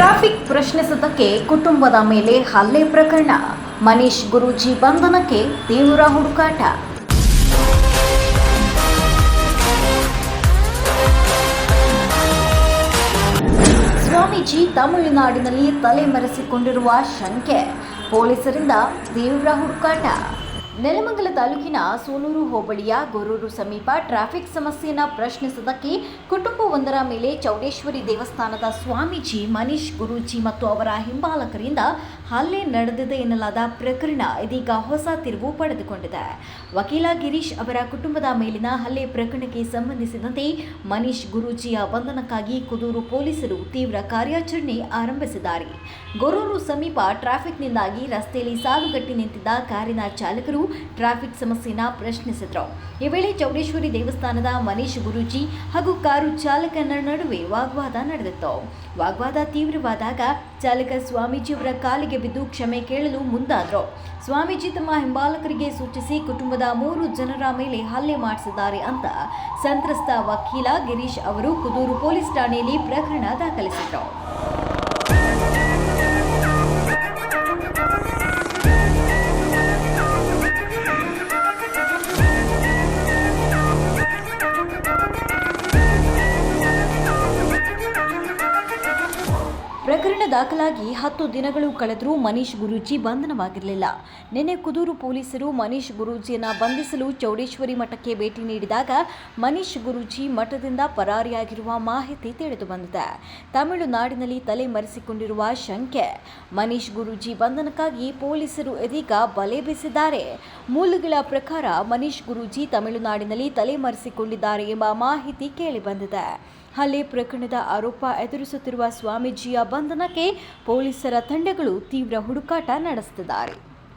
Traffic ಪ್ರಶ್ನಿಸಿದ್ದಕ್ಕೆ ಕುಟುಂಬದ ಮೇಲೆ ಹಲ್ಲೆ ಪ್ರಕರಣ. ಮನೀಶ್ ಗುರೂಜಿ ಬಂಧನಕ್ಕೆ ತೀವ್ರ ಹುಡುಕಾಟ. ಸ್ವಾಮೀಜಿ ತಮಿಳುನಾಡಿನಲ್ಲಿ ತಲೆಮರೆಸಿಕೊಂಡಿರುವ ಶಂಕೆ. ಪೊಲೀಸರಿಂದ ತೀವ್ರ ಹುಡುಕಾಟ. ನೆಲಮಂಗಲ ತಾಲೂಕಿನ ಸೋನೂರು ಹೋಬಳಿಯ ಗೊರೂರು ಸಮೀಪ ಟ್ರಾಫಿಕ್ ಸಮಸ್ಯೆಯನ್ನು ಪ್ರಶ್ನಿಸಿದ್ದಕ್ಕೆ ಕುಟುಂಬವೊಂದರ ಮೇಲೆ ಚೌಡೇಶ್ವರಿ ದೇವಸ್ಥಾನದ ಸ್ವಾಮೀಜಿ ಮನೀಶ್ ಗುರೂಜಿ ಮತ್ತು ಅವರ ಹಿಂಬಾಲಕರಿಂದ ಹಲ್ಲೆ ನಡೆದಿದೆ ಎನ್ನಲಾದ ಪ್ರಕರಣ ಇದೀಗ ಹೊಸ ತಿರುವು ಪಡೆದುಕೊಂಡಿದೆ. ವಕೀಲ ಗಿರೀಶ್ ಅವರ ಕುಟುಂಬದ ಮೇಲಿನ ಹಲ್ಲೆ ಪ್ರಕರಣಕ್ಕೆ ಸಂಬಂಧಿಸಿದಂತೆ ಮನೀಶ್ ಗುರೂಜಿಯ ಬಂಧನಕ್ಕಾಗಿ ಕುದೂರು ಪೊಲೀಸರು ತೀವ್ರ ಕಾರ್ಯಾಚರಣೆ ಆರಂಭಿಸಿದ್ದಾರೆ. ಗೊರೂರು ಸಮೀಪ ಟ್ರಾಫಿಕ್ನಿಂದಾಗಿ ರಸ್ತೆಯಲ್ಲಿ ಸಾಲುಗಟ್ಟಿ ನಿಂತಿದ್ದ ಕಾರಿನ ಚಾಲಕರು ಟ್ರಾಫಿಕ್ ಸಮಸ್ಯೆನ ಪ್ರಶ್ನಿಸಿದ್ರು. ಈ ವೇಳೆ ಚೌಡೇಶ್ವರಿ ದೇವಸ್ಥಾನದ ಮನೀಶ್ ಗುರೂಜಿ ಹಾಗೂ ಕಾರು ಚಾಲಕನ ನಡುವೆ ವಾಗ್ವಾದ ನಡೆದಿತ್ತು. ವಾಗ್ವಾದ ತೀವ್ರವಾದಾಗ ಚಾಲಕ ಸ್ವಾಮೀಜಿಯವರ ಕಾಲಿಗೆ ಬಿದ್ದು ಕ್ಷಮೆ ಕೇಳಲು ಮುಂದಾದ್ರು. ಸ್ವಾಮೀಜಿ ತಮ್ಮ ಹಿಂಬಾಲಕರಿಗೆ ಸೂಚಿಸಿ ಕುಟುಂಬದ ಮೂರು ಜನರ ಮೇಲೆ ಹಲ್ಲೆ ಮಾಡಿಸಿದ್ದಾರೆ ಅಂತ ಸಂತ್ರಸ್ತ ವಕೀಲ ಗಿರೀಶ್ ಅವರು ಕುದೂರು ಪೊಲೀಸ್ ಠಾಣೆಯಲ್ಲಿ ಪ್ರಕರಣ ದಾಖಲಿಸಿದ್ರು. ಪ್ರಕರಣ ದಾಖಲಾಗಿ ಹತ್ತು ದಿನಗಳು ಕಳೆದರೂ ಮನೀಶ್ ಗುರೂಜಿ ಬಂಧನವಾಗಿರಲಿಲ್ಲ. ನಿನ್ನೆ ಕುದೂರು ಪೊಲೀಸರು ಮನೀಶ್ ಗುರೂಜಿಯನ್ನು ಬಂಧಿಸಲು ಚೌಡೇಶ್ವರಿ ಮಠಕ್ಕೆ ಭೇಟಿ ನೀಡಿದಾಗ ಮನೀಶ್ ಗುರೂಜಿ ಮಠದಿಂದ ಪರಾರಿಯಾಗಿರುವ ಮಾಹಿತಿ ತಿಳಿದು ಬಂದಿದೆ. ತಮಿಳುನಾಡಿನಲ್ಲಿ ತಲೆ ಮರೆಸಿಕೊಂಡಿರುವ ಶಂಕೆ. ಮನೀಶ್ ಗುರೂಜಿ ಬಂಧನಕ್ಕಾಗಿ ಪೊಲೀಸರು ಇದೀಗ ಬಲೆ ಬೀಸಿದ್ದಾರೆ. ಮೂಲಗಳ ಪ್ರಕಾರ ಮನೀಶ್ ಗುರೂಜಿ ತಮಿಳುನಾಡಿನಲ್ಲಿ ತಲೆ ಮರೆಸಿಕೊಂಡಿದ್ದಾರೆ ಎಂಬ ಮಾಹಿತಿ ಕೇಳಿಬಂದಿದೆ ಹಲ್ಲೆ ಪ್ರಕರಣದ ಆರೋಪ ಎದುರಿಸುತ್ತಿರುವ ಸ್ವಾಮೀಜಿಯ ಬಂಧನಕ್ಕೆ ಪೊಲೀಸರ ತಂಡಗಳು ತೀವ್ರ ಹುಡುಕಾಟ ನಡೆಸುತ್ತಿದ್ದಾರೆ.